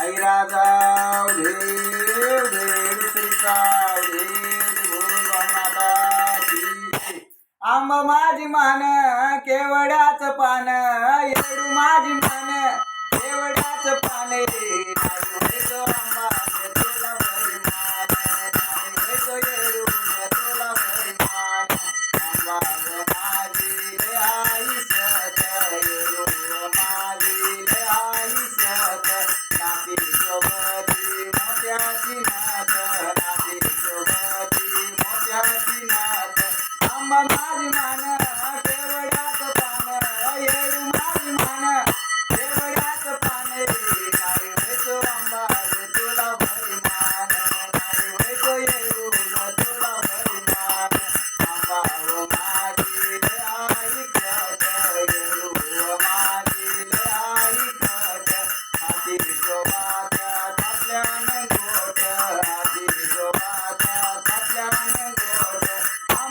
आई राजा देव देव श्रीचा आंब माझी मान केवड्याच पान येडू माझी मान केवड्याच पाने Amma Maji Mana.